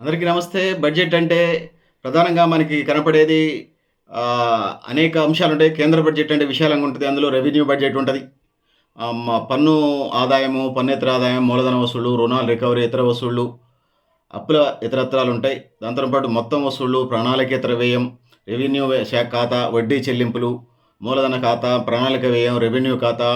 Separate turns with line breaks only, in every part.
అందరికీ నమస్తే. బడ్జెట్ అంటే ప్రధానంగా మనకి కనపడేది అనేక అంశాలు ఉంటాయి. కేంద్ర బడ్జెట్ అంటే విశాలంగా ఉంటుంది. అందులో రెవెన్యూ బడ్జెట్ ఉంటుంది. పన్ను ఆదాయము పన్నేతర ఆదాయం మూలధన వసూళ్ళు రుణాలు రికవరీ ఇతర వసూళ్ళు అప్పుల ఇతరత్రాలు ఉంటాయి. దాంతో పాటు మొత్తం వసూళ్ళు ప్రణాళికేతర వ్యయం రెవెన్యూ శాఖ ఖాతా వడ్డీ చెల్లింపులు మూలధన ఖాతా ప్రణాళిక వ్యయం రెవెన్యూ ఖాతా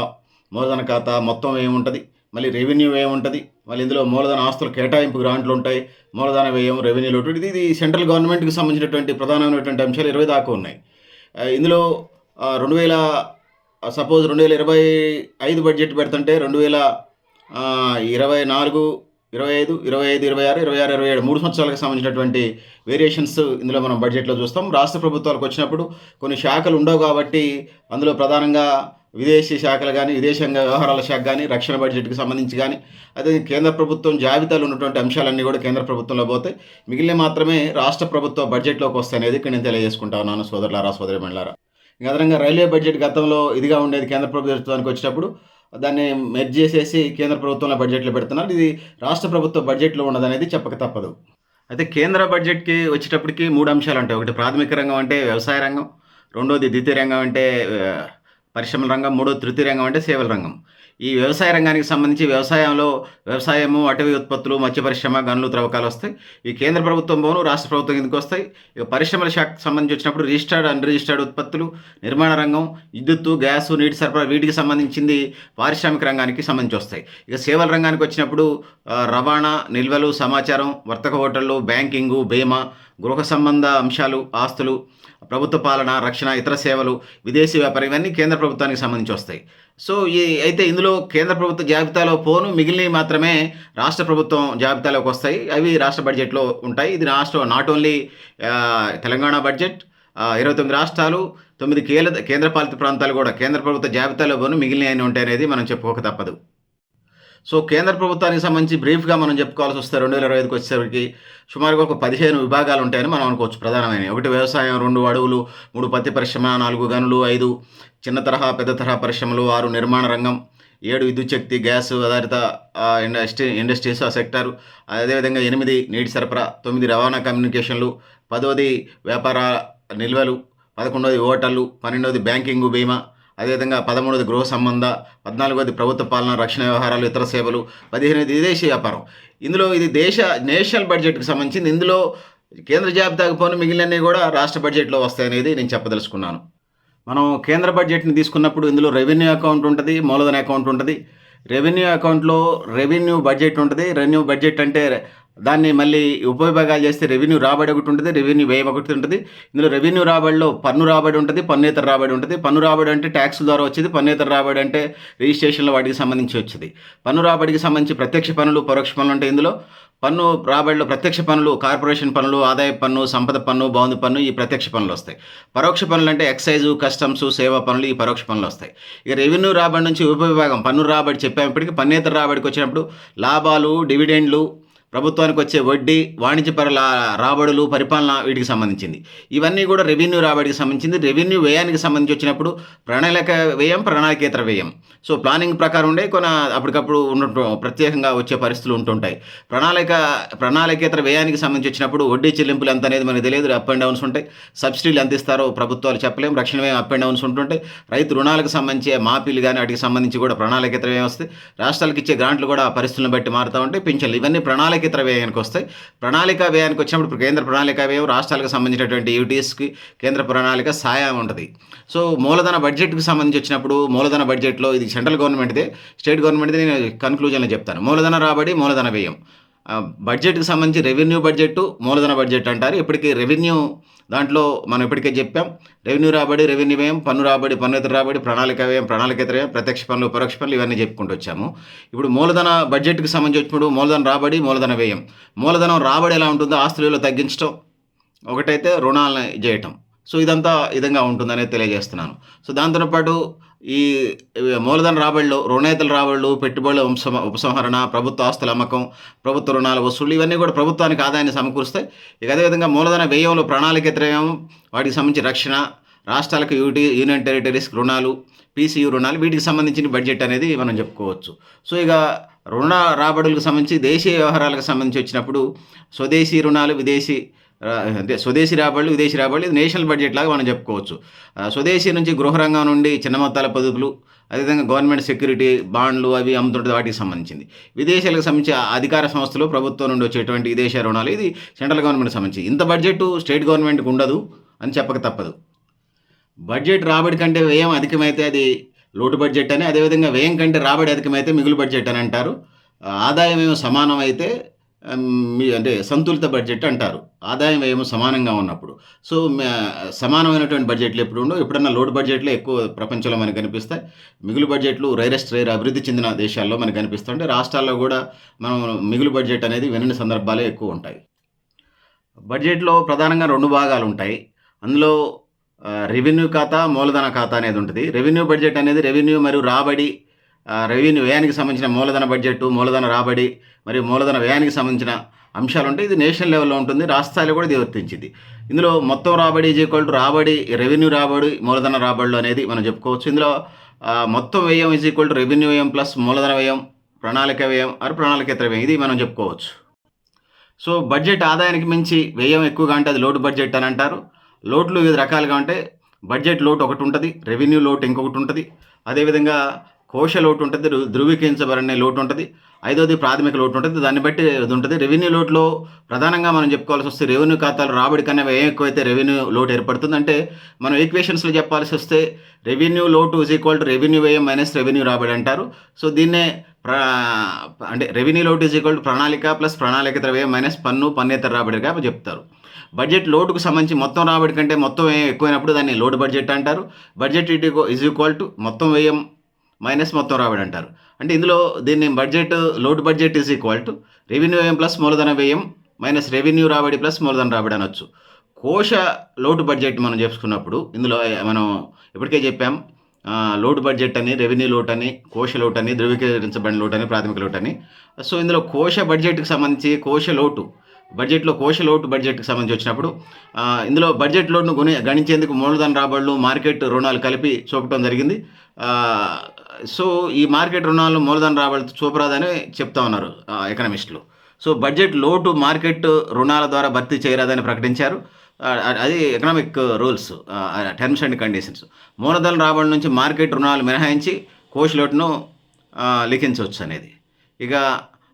మూలధన ఖాతా మొత్తం వ్యయం ఉంటుంది. మళ్ళీ రెవెన్యూ వ్యయం ఉంటుంది. మళ్ళీ ఇందులో మూలధన ఆస్తుల కేటాయింపు గ్రాంట్లు ఉంటాయి మూలధన వ్యయం రెవెన్యూ లోటు ఇది ఇది సెంట్రల్ గవర్నమెంట్కి సంబంధించినటువంటి ప్రధానమైనటువంటి అంశాలు ఇరవై దాకా ఉన్నాయి. ఇందులో రెండు వేల సపోజ్ రెండు వేల ఇరవై ఐదు బడ్జెట్ పెడుతుంటే రెండు వేల ఇరవై నాలుగు ఇరవై ఐదు ఇరవై ఐదు ఇరవై ఆరు ఇరవై ఆరు ఇరవై ఏడు మూడు సంవత్సరాలకు సంబంధించినటువంటి వేరియేషన్స్ ఇందులో మనం బడ్జెట్లో చూస్తాం. రాష్ట్ర ప్రభుత్వాలకు వచ్చినప్పుడు కొన్ని శాఖలు ఉండవు కాబట్టి అందులో ప్రధానంగా విదేశీ శాఖలు కానీ విదేశాంగ వ్యవహారాల శాఖ కానీ రక్షణ బడ్జెట్కి సంబంధించి కానీ అదే కేంద్ర ప్రభుత్వం జాబితాలో ఉన్నటువంటి అంశాలన్నీ కూడా కేంద్ర ప్రభుత్వంలో పోతాయి. మిగిలిన మాత్రమే రాష్ట్ర ప్రభుత్వ బడ్జెట్లోకి వస్తాయి అనేది ఇక్కడ నేను తెలియజేసుకుంటా ఉన్నాను సోదరులారా సోదరి మండలారా ఇంకా అదనంగా రైల్వే బడ్జెట్ గతంలో ఇదిగా ఉండేది కేంద్ర ప్రభుత్వానికి వచ్చేటప్పుడు దాన్ని మెర్జ్ చేసేసి కేంద్ర ప్రభుత్వంలో బడ్జెట్లో పెడుతున్నారు. ఇది రాష్ట్ర ప్రభుత్వ బడ్జెట్లో ఉన్నదనేది చెప్పక తప్పదు. అయితే కేంద్ర బడ్జెట్కి వచ్చేటప్పటికి మూడు అంశాలు ఉంటాయి ఒకటి ప్రాథమిక రంగం అంటే వ్యవసాయ రంగం రెండోది ద్వితీయ రంగం అంటే పరిశ్రమల రంగం మూడో తృతీయ రంగం అంటే సేవల రంగం. ఈ వ్యవసాయ రంగానికి సంబంధించి వ్యవసాయంలో వ్యవసాయము అటవీ ఉత్పత్తులు మత్స్య పరిశ్రమ గనులు త్రవ్వకాలు వస్తాయి. ఈ కేంద్ర ప్రభుత్వం పోను రాష్ట్ర ప్రభుత్వం ఎందుకు వస్తాయి. ఇక పరిశ్రమల శాఖకు సంబంధించి వచ్చినప్పుడు రిజిస్టర్డ్ అన్ రిజిస్టర్డ్ ఉత్పత్తులు నిర్మాణ రంగం విద్యుత్తు గ్యాసు నీటి సరఫరా వీటికి సంబంధించింది పారిశ్రామిక రంగానికి సంబంధించి వస్తాయి. ఇక సేవల రంగానికి వచ్చినప్పుడు రవాణా నిల్వలు సమాచారం వర్తక హోటళ్ళు బ్యాంకింగు బీమా గృహ సంబంధ అంశాలు ఆస్తులు ప్రభుత్వ పాలన రక్షణ ఇతర సేవలు విదేశీ వ్యాపారం ఇవన్నీ కేంద్ర ప్రభుత్వానికి సంబంధించి వస్తాయి. సో ఈ అయితే ఇందులో కేంద్ర ప్రభుత్వ జాబితాలో పోను మిగిలినవి మాత్రమే రాష్ట్ర ప్రభుత్వం జాబితాలోకి వస్తాయి. అవి రాష్ట్ర బడ్జెట్లో ఉంటాయి. ఇది రాష్ట్ర నాట్ ఓన్లీ తెలంగాణ బడ్జెట్ ఇరవై తొమ్మిది రాష్ట్రాలు తొమ్మిది కేంద్ర కేంద్రపాలిత ప్రాంతాలు కూడా కేంద్ర ప్రభుత్వ జాబితాలో పోను మిగిలినవి ఉంటాయి అనేది మనం చెప్పుకోక తప్పదు. సో కేంద్ర ప్రభుత్వానికి సంబంధించి బ్రీఫ్గా మనం చెప్పుకోవాల్సి వస్తే రెండు వేల ఇరవై ఐదుకి వచ్చేసరికి సుమారుగా ఒక పదిహేను విభాగాలు ఉంటాయని మనం అనుకోవచ్చు. ప్రధానమైనవి. ఒకటి వ్యవసాయం రెండు అడవులు మూడు పత్తి పరిశ్రమ నాలుగు గనులు ఐదు చిన్న తరహా పెద్ద తరహా పరిశ్రమలు ఆరు నిర్మాణ రంగం ఏడు విద్యుత్ శక్తి గ్యాస్ ఆధారిత ఇండస్ట్రీ ఇండస్ట్రీస్ ఆ సెక్టారు అదేవిధంగా ఎనిమిది నీటి సరఫరా తొమ్మిది రవాణా కమ్యూనికేషన్లు పదవది వ్యాపార నిల్వలు పదకొండవది హోటళ్ళు పన్నెండవది బ్యాంకింగ్ బీమా అదేవిధంగా పదమూడవది గృహ సంబంధ పద్నాలుగోది ప్రభుత్వ పాలన రక్షణ వ్యవహారాలు ఇతర సేవలు పదిహేనది విదేశీ వ్యాపారం. ఇందులో ఇది దేశ నేషనల్ బడ్జెట్కి సంబంధించింది. ఇందులో కేంద్ర జాబితాకు పోను మిగిలినవి కూడా రాష్ట్ర బడ్జెట్లో వస్తాయనేది నేను చెప్పదలుచుకున్నాను. మనం కేంద్ర బడ్జెట్ని తీసుకున్నప్పుడు ఇందులో రెవెన్యూ అకౌంట్ ఉంటుంది మూలధన అకౌంట్ ఉంటుంది. రెవెన్యూ అకౌంట్లో రెవెన్యూ బడ్జెట్ ఉంటుంది. రెవెన్యూ బడ్జెట్ అంటే దాన్ని మళ్ళీ ఉపవిభాగాలు చేస్తే రెవెన్యూ రాబడి ఒకటి ఉంటుంది రెవెన్యూ వ్యయం ఒకటి ఉంటుంది ఇందులో రెవెన్యూ రాబడిలో పన్ను రాబడి ఉంటుంది పన్నేతర రాబడి ఉంటుంది. పన్ను రాబడి అంటే ట్యాక్స్ ద్వారా వచ్చేది పన్నేతర రాబడి అంటే రిజిస్ట్రేషన్ల వాటికి సంబంధించి వచ్చేది. పన్ను రాబడికి సంబంధించి ప్రత్యక్ష పన్నులు పరోక్ష పనులు ఉంటాయి ఇందులో పన్ను రాబడిలో ప్రత్యక్ష పన్నులు కార్పొరేషన్ పన్నులు ఆదాయ పన్ను సంపద పన్ను బౌంది పన్ను ఈ ప్రత్యక్ష పన్నులు వస్తాయి. పరోక్ష పన్నులు అంటే ఎక్సైజు కస్టమ్స్ సేవా పన్నులు ఈ పరోక్ష పన్నులు వస్తాయి. ఇక రెవెన్యూ రాబడి నుంచి ఉపవిభాగం పన్ను రాబడి చెప్పేప్పటికీ పన్నేతర రాబడికి వచ్చినప్పుడు లాభాలు డివిడెండ్లు ప్రభుత్వానికి వచ్చే వడ్డీ వాణిజ్యపర రాబడులు పరిపాలన వీటికి సంబంధించింది. ఇవన్నీ కూడా రెవెన్యూ రాబడికి సంబంధించింది. రెవెన్యూ వ్యయానికి సంబంధించి వచ్చినప్పుడు ప్రణాళిక వ్యయం ప్రణాళికేతర వ్యయం. సో ప్లానింగ్ ప్రకారం ఉండే కొన్ని అప్పటికప్పుడు ఉండటం ప్రత్యేకంగా వచ్చే పరిస్థితులు ఉంటుంటాయి. ప్రణాళిక ప్రణాళికేతర వ్యయానికి సంబంధించి వచ్చినప్పుడు వడ్డీ చెల్లింపులు ఎంత అనేది మనకు తెలియదు. అప్ అండ్ డౌన్స్ ఉంటాయి. సబ్సిడీలు ఎంత ఇస్తారో ప్రభుత్వాలు చెప్పలేము రక్షణ వ్యయం అప్ అండ్ డౌన్స్ ఉంటుంటాయి. రైతు రుణాలకు సంబంధించి మాఫీలు కానీ వాటికి సంబంధించి కూడా ప్రణాళికేతర వ్యయం వస్తాయి రాష్ట్రాలకు ఇచ్చే గ్రాంట్లు కూడా పరిస్థితులను బట్టి మారుతూ ఉంటాయి. పింఛన్లు ఇవన్నీ ప్రణాళిక ప్రణాళికేతర వ్యయానికి వస్తాయి ప్రణాళిక వ్యయానికి వచ్చినప్పుడు కేంద్ర ప్రణాళిక వ్యయం రాష్ట్రాలకు సంబంధించినటువంటి యూటీఎస్కి కేంద్ర ప్రణాళిక సాయం ఉంటుంది. సో మూలధన బడ్జెట్కి సంబంధించి వచ్చినప్పుడు మూలధన బడ్జెట్లో ఇది సెంట్రల్ గవర్నమెంట్దే స్టేట్ గవర్నమెంట్దే నేను కన్క్లూజన్లో చెప్తాను. మూలధన రాబడి మూలధన వ్యయం. బడ్జెట్కి సంబంధించి రెవెన్యూ బడ్జెట్ మూలధన బడ్జెట్ అంటారు. ఇప్పటికీ రెవెన్యూ దాంట్లో మనం ఇప్పటికే చెప్పాం. రెవెన్యూ రాబడి రెవెన్యూ వ్యయం పన్ను రాబడి పన్నుతర రాబడి ప్రణాళిక వ్యయం ప్రణాళికేతర వ్యయం ప్రత్యక్ష పనులు పరోక్ష పనులు ఇవన్నీ చెప్పుకుంటూ వచ్చాము. ఇప్పుడు మూలధన బడ్జెట్కి సంబంధించి వచ్చినప్పుడు మూలధన రాబడి మూలధన వ్యయం. మూలధనం రాబడి ఎలా ఉంటుందో ఆస్తుల విలువ తగ్గించడం ఒకటైతే రుణాలను చేయటం సో ఇదంతా విధంగా ఉంటుందనేది తెలియజేస్తున్నాను. సో దాంతో పాటు ఈ మూలధన రాబడులు రుణేతల రాబడులు పెట్టుబడుల ఉపసమ ఉపసంహరణ ప్రభుత్వ ఆస్తుల అమ్మకం ప్రభుత్వ రుణాల వసూళ్ళు ఇవన్నీ కూడా ప్రభుత్వానికి ఆదాయాన్ని సమకూరుస్తాయి. ఇక అదేవిధంగా మూలధన వ్యయంలో ప్రణాళికత్రయం వాటికి సంబంధించి రక్షణ రాష్ట్రాలకు యూటీ యూనియన్ టెరిటరీస్ రుణాలు పీసీయూ రుణాలు వీటికి సంబంధించిన బడ్జెట్ అనేది మనం చెప్పుకోవచ్చు. సో ఇక రుణ రాబడులకు సంబంధించి దేశీయ వ్యవహారాలకు సంబంధించి వచ్చినప్పుడు స్వదేశీ రుణాలు విదేశీ అంటే స్వదేశీ రాబడులు విదేశీ రాబడులు ఇది నేషనల్ బడ్జెట్ లాగా మనం చెప్పుకోవచ్చు. స్వదేశీ నుంచి గృహరంగం నుండి చిన్న మొత్తాల పొదుపులు అదేవిధంగా గవర్నమెంట్ సెక్యూరిటీ బాండ్లు అవి అమ్ముతుంటే వాటికి సంబంధించింది. విదేశాలకు సంబంధించి అధికార సంస్థలు ప్రభుత్వం నుండి వచ్చేటువంటి విదేశీ రుణాలు ఇది సెంట్రల్ గవర్నమెంట్ సంబంధించి. ఇంత బడ్జెట్ స్టేట్ గవర్నమెంట్కి ఉండదు అని చెప్పక తప్పదు. బడ్జెట్ రాబడి కంటే వ్యయం అధికమైతే అది లోటు బడ్జెట్ అని అదేవిధంగా వ్యయం కంటే రాబడి అధికమైతే మిగులు బడ్జెట్ అని అంటారు. ఆదాయం ఏమో సమానం అయితే మీ- అంటే సంతులిత బడ్జెట్ అంటారు. ఆదాయం ఏమో సమానంగా ఉన్నప్పుడు. సో సమానమైనటువంటి బడ్జెట్లు ఎప్పుడు ఉండవు. ఎప్పుడన్నా లోడ్ బడ్జెట్లే ఎక్కువ ప్రపంచంలో మనకు కనిపిస్తాయి. మిగులు బడ్జెట్లు రైరెస్ట్ రైర్ అభివృద్ధి చెందిన దేశాల్లో మనకు కనిపిస్తుంటే రాష్ట్రాల్లో కూడా మనం మిగులు బడ్జెట్ అనేది వినని సందర్భాలే ఎక్కువ ఉంటాయి. బడ్జెట్లో ప్రధానంగా రెండు భాగాలు ఉంటాయి. అందులో రెవెన్యూ ఖాతా మూలధన ఖాతా అనేది ఉంటుంది. రెవెన్యూ బడ్జెట్ అనేది రెవెన్యూ మరియు రాబడి రెవెన్యూ వ్యయానికి సంబంధించిన మూలధన బడ్జెట్ మూలధన రాబడి మరియు మూలధన వ్యయానికి సంబంధించిన అంశాలు ఉంటాయి ఇది నేషనల్ లెవెల్లో ఉంటుంది. రాష్ట్ర స్థాయిలో కూడా ఇది వర్తించింది. ఇందులో మొత్తం రాబడి ఈజ్ ఈక్వల్ టు రాబడి రెవెన్యూ రాబడి మూలధన రాబడులు అనేది మనం చెప్పుకోవచ్చు. ఇందులో మొత్తం వ్యయం ఈజ్ ఈక్వల్ టు రెవెన్యూ వ్యయం ప్లస్ మూలధన వ్యయం ప్రణాళిక వ్యయం ఆరు ప్రణాళికేతర వ్యయం. ఇది మనం చెప్పుకోవచ్చు. సో బడ్జెట్ ఆదాయానికి మించి వ్యయం ఎక్కువగా అంటే అది లోటు బడ్జెట్ అని అంటారు. లోట్లు వివిధ రకాలుగా ఉంటే బడ్జెట్ లోటు ఒకటి ఉంటుంది రెవెన్యూ లోటు ఇంకొకటి ఉంటుంది. అదేవిధంగా కోశ లోటు ఉంటుంది ధృ- ధృవీకరించబడిన లోటు ఉంటుంది. ఐదోది ప్రాథమిక లోటు ఉంటుంది. దాన్ని బట్టి ఇది ఉంటుంది. రెవెన్యూ లోటులో ప్రధానంగా మనం చెప్పుకోవాల్సి వస్తే రెవెన్యూ ఖాతాలు రాబడి కన్నా వ్యయం ఎక్కువైతే రెవెన్యూ లోటు ఏర్పడుతుంది. అంటే మనం ఈక్వేషన్స్లో చెప్పాల్సి వస్తే రెవెన్యూ లోటు ఇస్ ఈక్వల్ టు రెవెన్యూ వ్యయం మైనస్ రెవెన్యూ రాబడి అంటారు. సో దీన్నే ప్రా అంటే రెవెన్యూ లోటు ఇస్ ఈక్వల్ టు ప్రణాళిక ప్లస్ ప్రణాళిక వ్యయం మైనస్ పన్ను పన్నేతర రాబడిగా చెప్తారు. బడ్జెట్ లోటుకు సంబంధించి మొత్తం రాబడి కంటే మొత్తం వ్యయం ఎక్కువైనప్పుడు దాన్ని లోడ్ బడ్జెట్ అంటారు. Budget it is equal to మొత్తం వ్యయం మైనస్ మొత్తం రాబడి అంటారు అంటే ఇందులో దీన్ని budget load budget is equal to revenue వ్యయం ప్లస్ మూలధన వ్యయం మైనస్ రెవెన్యూ రాబడి ప్లస్ మూలధన రాబడి అనొచ్చు. కోశ లోటు బడ్జెట్ మనం చేసుకున్నప్పుడు ఇందులో మనం ఇప్పటికే చెప్పాం లోటు బడ్జెట్ అని రెవెన్యూ లోట్ అని కోశ లోటు అని ధృవీకరించబడిన లోటు అని ప్రాథమిక లోటు అని. సో ఇందులో కోశ బడ్జెట్కి సంబంధించి కోశ లోటు బడ్జెట్లో కోశ లోటు బడ్జెట్కి సంబంధించి వచ్చినప్పుడు ఇందులో బడ్జెట్ లోటును గుణి గణించేందుకు మూలధన రాబడులు మార్కెట్ రుణాలు కలిపి చూపటం జరిగింది. సో ఈ మార్కెట్ రుణాలు మూలధన రాబడి చూపరాదని చెప్తా ఉన్నారు ఎకనమిస్టులు. సో బడ్జెట్ లోటు మార్కెట్ రుణాల ద్వారా భర్తీ చేయరాదని ప్రకటించారు. అది economic rules terms and conditions. మూలధన రాబడి నుంచి మార్కెట్ రుణాలు మినహాయించి కోష్ లోటును లిఖించవచ్చు అనేది. ఇక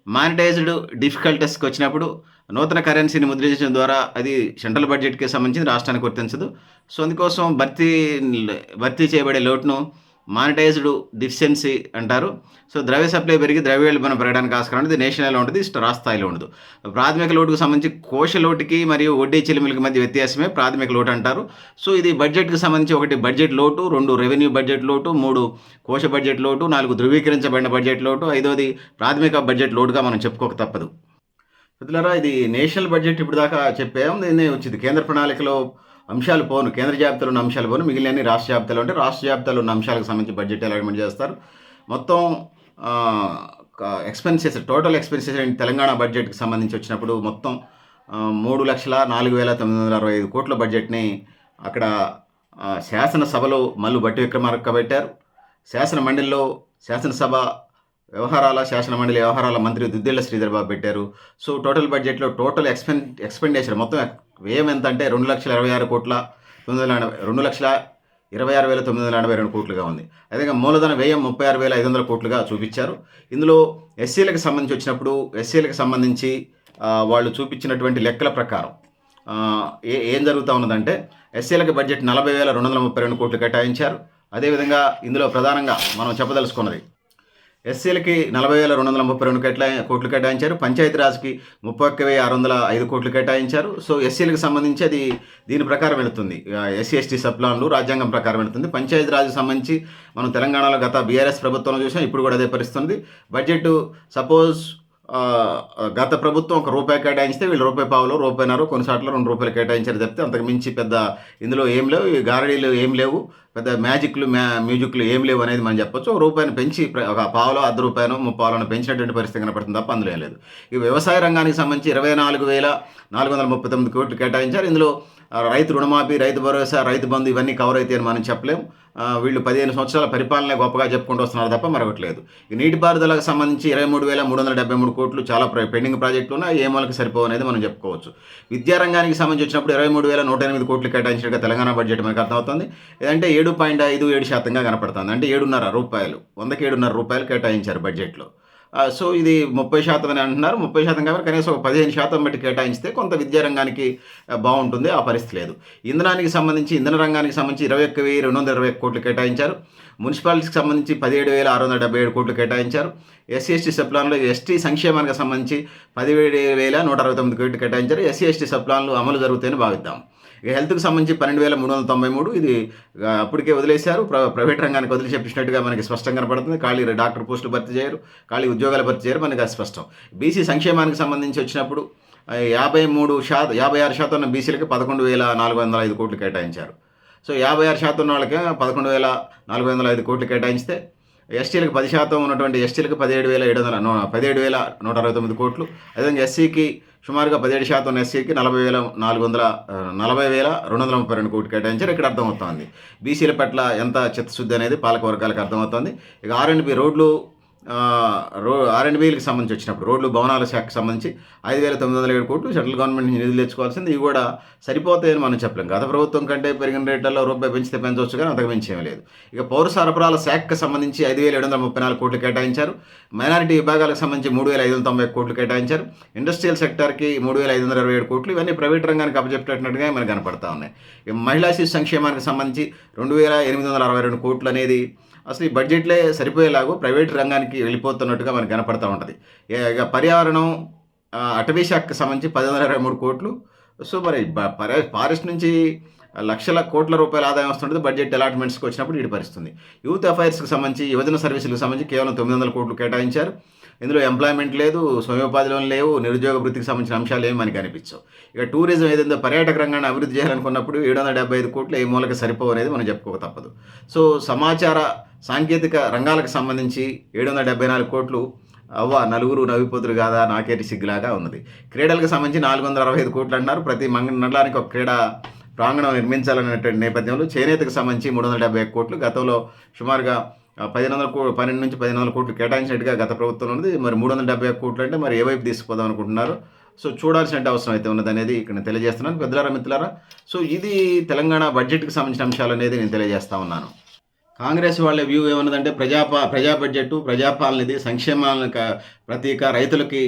మానిటైజ్డ్ డిఫికల్టీస్కి వచ్చినప్పుడు నూతన కరెన్సీని ముద్రించడం ద్వారా అది సెంట్రల్ బడ్జెట్కి సంబంధించి రాష్ట్రానికి వర్తించదు సో అందుకోసం భర్తీ భర్తీ చేయబడే లోటును మానిటైజ్డ్ డిఫిషియన్సీ అంటారు. సో ద్రవ్య సప్లై పెరిగి ద్రవ్యోల్బణం పెరగడానికి ఆస్కారం ఉంటుంది నేషనల్లో ఉంటుంది ఇష్ట స్థాయిలో ఉండదు. ప్రాథమిక లోటుకు సంబంధించి కోశ లోటుకి మరియు వడ్డీ చెల్లింపులకి మధ్య వ్యత్యాసమే ప్రాథమిక లోటు అంటారు. సో ఇది బడ్జెట్కి సంబంధించి ఒకటి బడ్జెట్ లోటు రెండు రెవెన్యూ బడ్జెట్ లోటు మూడు కోశ బడ్జెట్ లోటు నాలుగు ధృవీకరించబడిన బడ్జెట్ లోటు ఐదోది ప్రాథమిక బడ్జెట్ లోటుగా మనం చెప్పుకోక తప్పదు. మిత్రులారా ఇది నేషనల్ బడ్జెట్ ఇప్పుడు దాకా చెప్పాము. దీన్ని వచ్చింది కేంద్ర ప్రణాళికలో అంశాలు పోను కేంద్ర జాబితాలో ఉన్న అంశాలు పోను మిగిలిన రాష్ట్ర జాబితాలో ఉంటే రాష్ట్ర జాబితాలో ఉన్న అంశాలకు సంబంధించి బడ్జెట్ అలాట్మెంట్ చేస్తారు. మొత్తం ఎక్స్పెన్సెస్ టోటల్ ఎక్స్పెన్సెస్ తెలంగాణ బడ్జెట్కి సంబంధించి వచ్చినప్పుడు మొత్తం మూడు లక్షల నాలుగు వేల తొమ్మిది వందల అరవై ఐదు కోట్ల బడ్జెట్ని అక్కడ శాసనసభలో మల్లు బట్టి విక్రమార్క పెట్టారు. శాసన మండలిలో శాసనసభ వ్యవహారాల శాసన మండలి వ్యవహారాల మంత్రి దుద్దేళ్ళ శ్రీధర్ బాబు పెట్టారు. సో టోటల్ బడ్జెట్లో టోటల్ ఎక్స్పెన్ ఎక్స్పెండిచర్ మొత్తం వ్యయం ఎంత అంటే రెండు లక్షల ఇరవై ఆరు కోట్ల తొమ్మిది వందల ఎనభై రెండు లక్షల ఇరవై ఆరు వేల తొమ్మిది వందల ఎనభై రెండు కోట్లుగా ఉంది. అదేవిధంగా మూలధన వ్యయం ముప్పై ఆరు వేల ఐదు వందల కోట్లుగా చూపించారు. ఇందులో ఎస్సీలకు సంబంధించి వచ్చినప్పుడు ఎస్సీలకు సంబంధించి వాళ్ళు చూపించినటువంటి లెక్కల ప్రకారం ఏ ఏం జరుగుతూ ఉన్నదంటే ఎస్సీలకు బడ్జెట్ నలభై వేల రెండు వందల ముప్పై రెండు కోట్లు కేటాయించారు. అదేవిధంగా ఇందులో ప్రధానంగా మనం చెప్పదలుచుకున్నది ఎస్సీలకి నలభై వేల రెండు వందల ముప్పై రెండు కేటా కోట్లు కేటాయించారు. పంచాయతీరాజ్కి ముప్పై ఒక్క వెయ్యి ఆరు వందల ఐదు కోట్లు కేటాయించారు. సో ఎస్సీలకు సంబంధించి అది దీని ప్రకారం వెళుతుంది. ఎస్సీ ఎస్టీ సబ్లాన్లు రాజ్యాంగం ప్రకారం వెళుతుంది. పంచాయతీరాజ్కి సంబంధించి మనం తెలంగాణలో గత బీఆర్ఎస్ ప్రభుత్వంలో చూసాం. ఇప్పుడు కూడా అదే పరిస్థితుంది బడ్జెట్ సపోజ్ గత ప్రభుత్వం ఒక రూపాయి కేటాయిస్తే వీళ్ళు రూపాయి పావులు రూపాయినారు కొన్నిసార్లు రెండు రూపాయలు కేటాయించారు తప్పితే అంతకు మించి పెద్ద ఇందులో ఏం లేవు ఈ గారడీలు ఏం లేవు పెద్ద మ్యాజిక్లు మ్యా మ్యూజిక్లు ఏం లేవు అనేది మనం చెప్పొచ్చు. ఒక రూపాయిని పెంచి ఒక పావులో అర్ధ రూపాయను ముప్పావులను పెంచినటువంటి పరిస్థితి కనపడుతుంది తప్ప అందులో ఏం లేదు. ఈ వ్యవసాయ రంగానికి సంబంధించి ఇరవై నాలుగు వేల నాలుగు వందల ముప్పై తొమ్మిది కోట్లు కేటాయించారు. ఇందులో రైతు రుణమాఫీ రైతు భరోసా రైతు బంధు ఇవన్నీ కవర్ అయితే అని మనం చెప్పలేం. వీళ్ళు పదిహేను సంవత్సరాల పరిపాలన గొప్పగా చెప్పుకుంటూ వస్తున్నారు తప్ప మరొకటి లేదు ఈ నీటిపారుదలకు సంబంధించి ఇరవై మూడు వేల మూడు వందల డెబ్బై మూడు కోట్లు చాలా పెండింగ్ ప్రాజెక్టులు ఉన్నాయి. ఏ మూలకి సరిపోవు అనేది మనం చెప్పుకోవచ్చు. విద్యారంగానికి సంబంధించి వచ్చినప్పుడు ఇరవై మూడు వేల నూట ఎనిమిది కోట్లు కేటాయించినట్టుగా తెలంగాణ బడ్జెట్ మనకు అర్థమవుతుంది. ఇదంటే ఏడు పాయింట్ ఐదు ఏడు శాతంగా కనపడుతుంది. అంటే ఏడున్నర రూపాయలు వందకి ఏడున్నర రూపాయలు కేటాయించారు బడ్జెట్లో సో ఇది ముప్పై శాతం అని అంటున్నారు. ముప్పై శాతం కాబట్టి కనీసం ఒక పదిహేను శాతం బట్టి కేటాయిస్తే కొంత విద్యారంగానికి బాగుంటుంది. ఆ పరిస్థితి లేదు. ఇంధనానికి సంబంధించి ఇంధన రంగానికి సంబంధించి ఇరవై ఒక్క వెయ్యి రెండు వందల ఇరవై కోట్లు కేటాయించారు. మున్సిపాలిటీకి సంబంధించి పదిహేడు వేల ఆరు వందల డెబ్బై ఏడు కోట్లు కేటాయించారు. ఎస్సీ ఎస్టీ సప్లాన్లో ఎస్టీ సంక్షేమానికి సంబంధించి పదిహేడు వేల నూట అరవై తొమ్మిది కోట్లు కేటాయించారు. ఎస్సీ ఎస్టీ సబ్ప్లాన్లు అమలు జరుగుతాయని భావిద్దాం. ఇక హెల్త్కి సంబంధించి పన్నెండు వేల మూడు వందల తొంభై మూడు ఇది అప్పటికే వదిలేశారు. ప్రైవేట్ రంగానికి వదిలి చెప్పినట్టుగా మనకి స్పష్టంగా కనపడుతుంది. ఖాళీ డాక్టర్ పోస్టులు భర్తీ చేయరు. ఖాళీ ఉద్యోగాలు భర్తీ చేయరు. మనకి అది స్పష్టం. బీసీ సంక్షేమానికి సంబంధించి వచ్చినప్పుడు యాభై మూడు శాతం యాభై ఆరు శాతం ఉన్న బీసీలకు పదకొండు వేల నాలుగు వందల ఐదు కోట్లు కేటాయించారు. సో యాభై ఆరు శాతం ఉన్న వాళ్ళకి పదకొండు వేల నాలుగు వందల ఐదు కోట్లు కేటాయిస్తే ఎస్టీలకు పది శాతం ఉన్నటువంటి ఎస్టీలకు పదిహేడు వేల ఏడు వందల నూ- పదిహేడు వేల నూట అరవై తొమ్మిది కోట్లు. అదేవిధంగా ఎస్సీకి సుమారుగా పదిహేడు శాతం ఉన్న ఎస్సీకి నలభై వేల నాలుగు వందల నలభై వేల రెండు వందల ముప్పై రెండు కోట్లు కేటాయించారు. ఇక్కడ అర్థమవుతోంది. బీసీల పట్ల ఎంత చిత్తశుద్ధి అనేది పాలక వర్గాలకు అర్థమవుతోంది. ఇక ఆర్ఎండ్బి రోడ్లు రో ఆర్ఎండ్బీలకు సంబంధించి వచ్చినప్పుడు రోడ్లు భవనాల శాఖకు సంబంధించి ఐదు వేల తొమ్మిది వందల ఏడు కోట్లు సెంట్రల్ గవర్నమెంట్ నుంచి నిధులు తెచ్చుకోవాల్సింది. ఇవి కూడా సరిపోతాయని మనం చెప్పలేం. గత ప్రభుత్వం కంటే పెరిగిన రేట్లలో రూపాయి పెంచితే పెంచవచ్చు కానీ అంతకు మించి ఏమీ లేదు. ఇక పౌర సరఫరాల శాఖకు సంబంధించి ఐదు వేల ఏడు వందల ముప్పై నాలుగు కోట్లు కేటాయించారు. మైనారిటీ విభాగాలకు సంబంధించి మూడు వేల ఐదు వందల తొంభై కోట్లు కేటాయించారు. ఇండస్ట్రియల్ సెక్టార్కి మూడు వేల ఐదు వందల ఇరవై ఏడు కోట్లు. ఇవన్నీ ప్రైవేట్ రంగానికి అప్పచెప్పినట్టుగా మనకు కనపడతా ఉన్నాయి. మహిళా శిశు సంక్షేమానికి సంబంధించి రెండు వేల ఎనిమిది వందల అరవై రెండు కోట్లు అనేది అసలు ఈ బడ్జెట్లే సరిపోయేలాగూ ప్రైవేట్ రంగానికి వెళ్ళిపోతున్నట్టుగా మనకు కనపడతా ఉంటుంది. ఇక పర్యావరణం అటవీ శాఖకు సంబంధించి పది వందల ఇరవై మూడు కోట్లు. సో మరి ఫారెస్ట్ నుంచి లక్షల కోట్ల రూపాయల ఆదాయం వస్తుంటుంది. బడ్జెట్ అలాట్మెంట్స్కి వచ్చినప్పుడు ఇటు యూత్ అఫైర్స్కి సంబంధించి యువజన సర్వీసులకు సంబంధించి కేవలం తొమ్మిది వందల కోట్లు కేటాయించారు. ఇందులో ఎంప్లాయ్మెంట్ లేదు స్వయోపాధిలో లోన్ లేవు నిరుద్యోగ వృత్తికి సంబంధించిన అంశాలు ఏమి మనకి అనిపించవు. ఇక టూరిజం ఏదైతే పర్యాటక రంగాన్ని అభివృద్ధి చేయాలనుకున్నప్పుడు ఏడు వందల డెబ్బై ఐదు కోట్లు ఏ మూలక సరిపోవు అనేది మనం చెప్పుకోక తప్పదు. సో సమాచార సాంకేతిక రంగాలకు సంబంధించి ఏడు వందల డెబ్బై నాలుగు కోట్లు అవ్వ నలుగురు నవ్విపోతురు కాదా నాకేటి సిగ్గులాగా ఉన్నది. క్రీడలకు సంబంధించి నాలుగు వందల అరవై ఐదు కోట్లు అంటున్నారు ప్రతి మంగ మండలానికి ఒక క్రీడా ప్రాంగణం నిర్మించాలనేటువంటి నేపథ్యంలో చేనేతకు సంబంధించి మూడు వందల డెబ్బై కోట్లు. గతంలో సుమారుగా పదిహేను వందల కో పన్నెండు నుంచి పదిహేను వందల కోట్లు కేటాయించినట్టుగా గత ప్రభుత్వం ఉంది మరి మూడు వందల డెబ్బై కోట్లు అంటే మరి ఏ వైపు తీసుకుపోదాం అనుకుంటున్నారు? సో చూడాల్సిన అవసరం అయితే ఉన్నది అనేది ఇక్కడ తెలియజేస్తున్నాను. పెద్దలారా మిత్రులారా సో ఇది తెలంగాణ బడ్జెట్కి సంబంధించిన అంశాలు అనేది నేను తెలియజేస్తా ఉన్నాను. కాంగ్రెస్ వాళ్ళ వ్యూ ఏమన్నదంటే ప్రజాపా ప్రజా బడ్జెట్ ప్రజాపాలనది సంక్షేమాలను ప్రతీక రైతులకి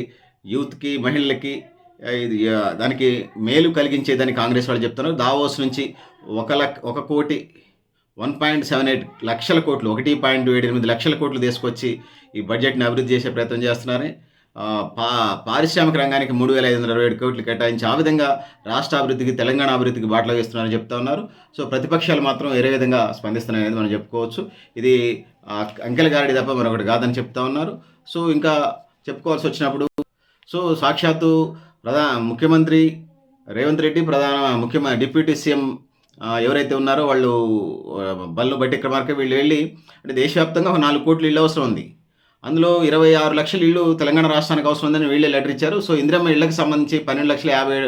యూత్కి మహిళలకి ఇది దానికి మేలు కలిగించేదని కాంగ్రెస్ వాళ్ళు చెప్తున్నారు. దావోస్ నుంచి ఒక లక్ ఒక కోటి వన్ పాయింట్ సెవెన్ ఎయిట్ లక్షల కోట్లు ఒకటి పాయింట్ ఏడు ఎనిమిది లక్షల కోట్లు తీసుకొచ్చి ఈ బడ్జెట్ని అభివృద్ధి చేసే ప్రయత్నం చేస్తున్నారని పా పారిశ్రామిక రంగానికి మూడు వేల ఐదు వందల అరవై ఏడు కోట్లు కేటాయించి ఆ విధంగా రాష్ట్ర అభివృద్ధికి తెలంగాణ అభివృద్ధికి బాటలు వేస్తున్నారని చెప్తా ఉన్నారు. సో ప్రతిపక్షాలు మాత్రం వేరే విధంగా స్పందిస్తున్నాయి అనేది మనం చెప్పుకోవచ్చు. ఇది అంకెల గారడి తప్ప మరొకటి కాదని చెప్తా ఉన్నారు. సో ఇంకా చెప్పుకోవాల్సి వచ్చినప్పుడు సో సాక్షాత్తు ప్రధాన ముఖ్యమంత్రి రేవంత్ రెడ్డి ప్రధాన ముఖ్యమంత్రి డిప్యూటీ సీఎం ఎవరైతే ఉన్నారో వాళ్ళు బళ్ళు బల్లు బట్టి విక్రమార్క వీళ్ళు వెళ్ళి అంటే దేశవ్యాప్తంగా ఒక నాలుగు కోట్లు ఇళ్ళు అవసరం ఉంది. అందులో ఇరవై ఆరు లక్షల ఇళ్ళు తెలంగాణ రాష్ట్రానికి అవసరం ఉందని వీళ్ళే లెటర్ ఇచ్చారు. సో ఇందిరమ్మ ఇళ్ళకు సంబంధించి పన్నెండు లక్షల యాభై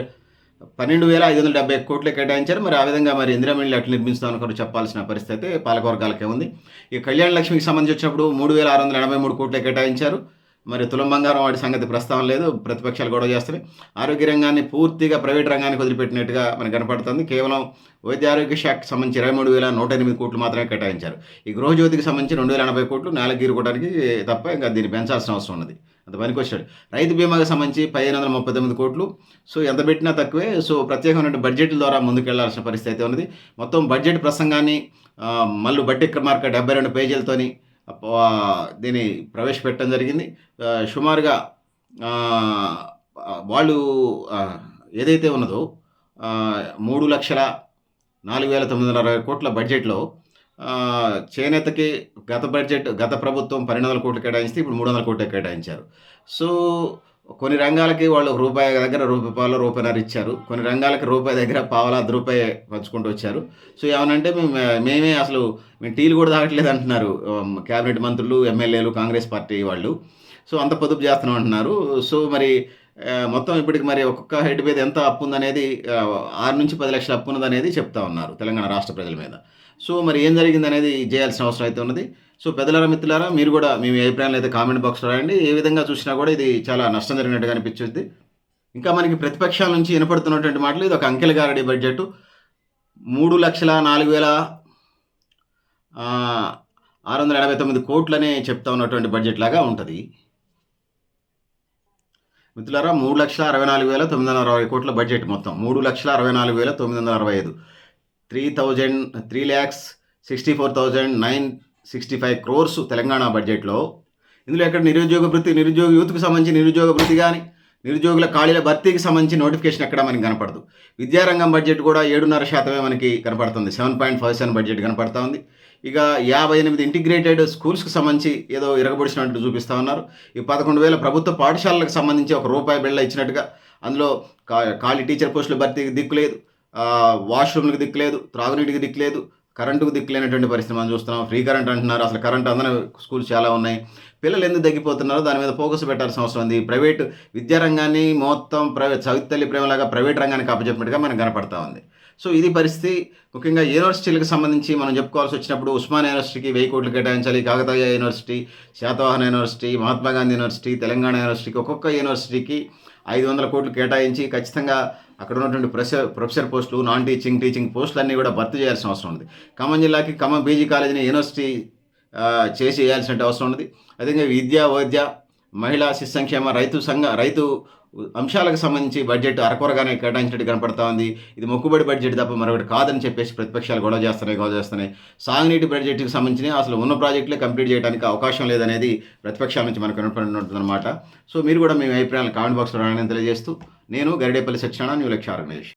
పన్నెండు వేల ఐదు వందల డెబ్బై కోట్లు కేటాయించారు. మరి ఆ విధంగా మరి ఇందిరమ్మ ఇళ్ళు ఎట్లా నిర్మిస్తామని కూడా చెప్పాల్సిన పరిస్థితి అయితే పాలకవర్గాలకే ఉంది. ఈ కళ్యాణ లక్ష్మికి సంబంధించి వచ్చినప్పుడు మూడు వేల ఆరు వందల ఎనభై మూడు కోట్లు కేటాయించారు. మరి తులం బంగారం వాటి సంగతి ప్రస్తావన లేదు ప్రతిపక్షాలు గొడవ చేస్తున్నాయి. ఆరోగ్య రంగాన్ని పూర్తిగా ప్రైవేట్ రంగానికి వదిలిపెట్టినట్టుగా మనకు కనపడుతుంది. కేవలం వైద్య ఆరోగ్య శాఖకు సంబంధించి ఇరవై మూడు వేల నూట ఎనిమిది కోట్లు మాత్రమే కేటాయించారు. ఈ గృహజ్యోతికి సంబంధించి రెండు వేల ఎనభై కోట్లు నేలగీరుకోవడానికి తప్ప ఇంకా దీన్ని పెంచాల్సిన అవసరం ఉన్నది. అంత పనికి వచ్చాడు రైతు బీమాకి సంబంధించి పదిహేను వందల ముప్పై తొమ్మిది కోట్లు. సో ఎంత పెట్టినా తక్కువే. సో ప్రత్యేకమైన బడ్జెట్ల ద్వారా ముందుకెళ్ళాల్సిన పరిస్థితి అయితే ఉన్నది. మొత్తం బడ్జెట్ ప్రసంగాన్ని మళ్ళీ మల్లు బట్టి డెబ్బై రెండు పేజీలతోని దీన్ని ప్రవేశపెట్టడం జరిగింది. సుమారుగా వాళ్ళు ఏదైతే ఉన్నదో మూడు లక్షల నాలుగు వేల తొమ్మిది వందల అరవై కోట్ల బడ్జెట్లో చేనేతకి గత బడ్జెట్ గత ప్రభుత్వం పన్నెండు వందల కోట్లు కేటాయిస్తే ఇప్పుడు మూడు వందల కోట్లు కేటాయించారు. సో కొన్ని రంగాలకి వాళ్ళు రూపాయి దగ్గర రూపాయలు రూపాయినర ఇచ్చారు. కొన్ని రంగాలకి రూపాయి దగ్గర పావలా అర్ధ రూపాయి పంచుకుంటూ వచ్చారు. సో ఏమనంటే మేము మేమే అసలు మేము టీలు కూడా తాగట్లేదు అంటున్నారు. క్యాబినెట్ మంత్రులు ఎమ్మెల్యేలు కాంగ్రెస్ పార్టీ వాళ్ళు. సో అంత పొదుపు చేస్తున్నాం అంటున్నారు. సో మరి మొత్తం ఇప్పటికి మరి ఒక్కొక్క హెడ్ మీద ఎంత అప్పు ఉందనేది ఆరు నుంచి పది లక్షల అప్పు ఉన్నదనేది చెప్తా ఉన్నారు తెలంగాణ రాష్ట్ర ప్రజల మీద. సో, మరి ఏం జరిగిందనేది చేయాల్సిన అవసరం అయితే ఉన్నది. సో, పెద్దలారా, మిత్రులారా మీరు కూడా మీ అభిప్రాయాలు అయితే కామెంట్ బాక్స్‌లో రాయండి. ఏ విధంగా చూసినా కూడా ఇది చాలా నష్టం జరిగినట్టుగా అనిపించింది ఇంకా మనకి ప్రతిపక్షాల నుంచి వినపడుతున్నటువంటి మాటలు ఇది ఒక అంకెల గారడి బడ్జెటు. 3,04,000 ఆహ్, 689 కోట్లని చెప్తా ఉన్నటువంటి బడ్జెట్ లాగా ఉంటుంది మిత్రులారా 3,64,960 కోట్ల బడ్జెట్ మొత్తం. మూడు లక్షల అరవై నాలుగు వేల తొమ్మిది వందల అరవై ఐదు 3,64,965 3000 3,64,965 క్రోర్స్ తెలంగాణ బడ్జెట్‌లో ఇందులో ఎక్కడ నిరుద్యోగ భృతి, నిరుద్యోగ యూత్కు సంబంధించి నిరుద్యోగ భృతి కానీ నిరుద్యోగుల ఖాళీల భర్తీకి సంబంధించి నోటిఫికేషన్ ఎక్కడ మనకి కనపడదు. విద్యారంగం బడ్జెట్ కూడా 7.5% మనకి కనపడుతుంది. 7.57 బడ్జెట్ కనపడతా ఉంది. ఇక 58 ఇంటిగ్రేటెడ్ స్కూల్స్‌కి సంబంధించి ఏదో ఇరగబడిచినట్టు చూపిస్తా ఉన్నారు. ఈ 11,000 ప్రభుత్వ పాఠశాలలకు సంబంధించి ఒక రూపాయి బిళ్ళ ఇచ్చినట్టుగా అందులో కా ఖాళీ టీచర్ పోస్టుల భర్తీకి దిక్కు లేదు. వాష్రూమ్లకు దిక్కులేదు త్రాగునీటికి దిక్కులేదు కరెంటుకు దిక్కు లేనటువంటి పరిస్థితి మనం చూస్తున్నాం. ఫ్రీ కరెంట్ అంటున్నారు. అసలు కరెంట్ అందని స్కూల్స్ చాలా ఉన్నాయి. పిల్లలు ఎందుకు తగ్గిపోతున్నారో దాని మీద ఫోకస్ పెట్టాల్సిన అవసరం ఉంది. ప్రైవేట్ విద్యారంగాన్ని మొత్తం ప్రైవేట్ సవితల్లి ప్రేమలాగా ప్రైవేట్ రంగానికి అప్పచెప్పినట్టుగా మనకు కనపడతా ఉంది. సో, ఇది పరిస్థితి. ముఖ్యంగా యూనివర్సిటీలకు సంబంధించి మనం చెప్పుకోవాల్సి వచ్చినప్పుడు ఉస్మాన్ యూనివర్సిటీకి వెయ్యి కోట్లు కేటాయించాలి. Kakatiya university, Satavahana university, Mahatma Gandhi university, Telangana యూనివర్సిటీకి ఒక్కొక్క యూనివర్సిటీకి 500 కోట్లు కేటాయించి ఖచ్చితంగా అక్కడ ఉన్నటువంటి ప్రొఫెసర్ ప్రొఫెసర్ పోస్టులు, నాన్ టీచింగ్, టీచింగ్ పోస్టులన్నీ కూడా భర్తీ చేయాల్సిన అవసరం ఉంది. ఖమ్మం జిల్లాకి ఖమ్మం పీజీ కాలేజీని యూనివర్సిటీ చేసి వేయాల్సిన అవసరం ఉన్నది. అదేవిధంగా విద్య, వైద్య, మహిళా శిశు సంక్షేమ, రైతు సంఘ రైతు అంశాలకు సంబంధించి బడ్జెట్ అరకొరగానే కేటాయించినట్టు కనపడతా ఉంది. ఇది మొక్కుబడి బడ్జెట్ తప్ప మరొకటి కాదని చెప్పేసి ప్రతిపక్షాలు గొడవ చేస్తున్నాయి, గొడవ చేస్తున్నాయి. సాగునీటి బడ్జెట్‌కి సంబంధించినయి అసలు ఉన్న ప్రాజెక్టులే కంప్లీట్ చేయడానికి అవకాశం లేదనేది ప్రతిపక్షాల నుంచి మనకు వినపడుతుందన్నమాట. సో, మీరు కూడా మీ అభిప్రాయాలు కామెంట్ బాక్స్‌లో రాయాలని తెలియజేస్తూ నేను గరిడేపల్లి సత్యనారాయణ న్యూ లక్ష్య ఆర్గనైజేషన్.